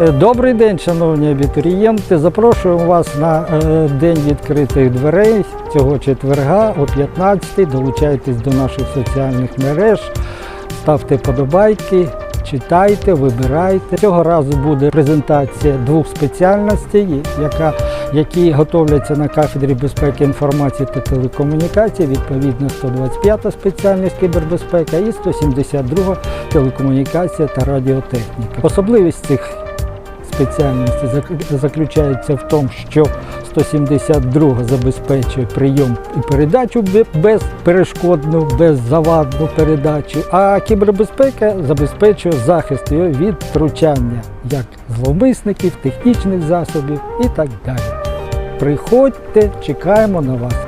Е, Добрий день, шановні абітурієнти. Запрошуємо вас на е, день відкритих дверей цього четверга о 15 Долучайтесь до наших соціальних мереж, ставте подобайки, читайте, вибирайте. Цього разу буде презентація двох спеціальностей, яка, які готовляться на кафедрі безпеки інформації та телекомунікації, відповідно 125 спеціальність кібербезпека і 172 телекомунікація та радіотехніка. Особливість цих спеціальності зак- заключається в тому, що 172 забезпечує прийом і передачу безперешкодну, беззавадну передачу, а кібербезпека забезпечує захист його від втручання як зловмисників, технічних засобів і так далі. Приходьте, чекаємо на вас.